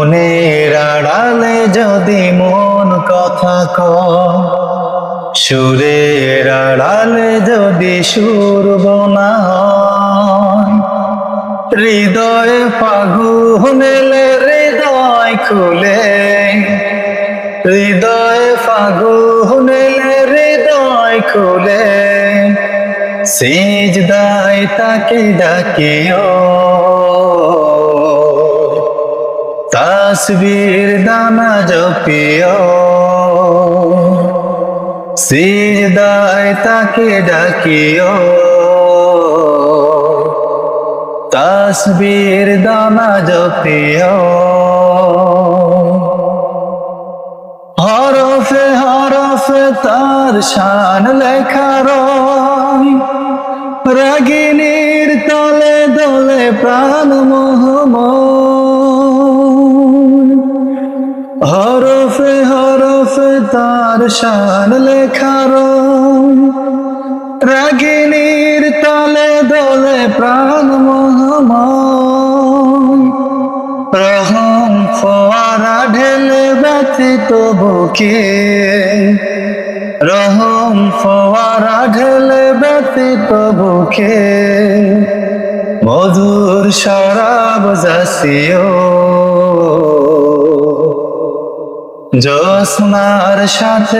মনের আড়ালে যদি মন কথা ক সুরের আড়ালে যদি সুর বোনা হৃদয়ে ফাগুনেলে হৃদয় খুলে, হৃদয়ে ফাগুনেলে হৃদয় খুলে, সিজদায় তাকে ডাকিও। তাসবীর দানা জপিও সিজদায় তাকে ডাকিও। তাসবীর দানা জপিও হরফে হরফে তার শান লেখা রয়। রাগিনীর তলে দলে প্রাণ মোহময় হরফে হরফে তার শান লেখা রয় রাগিনীর তলে দলে প্রাণ মোহময়। রহম ফোয়ারা ঢেলে ব্যথিত বুকে। রহম ফোয়ারা ঢেলে ব্যথিত বুকে। মধুর শরাব জাসিও জোসনার সাথে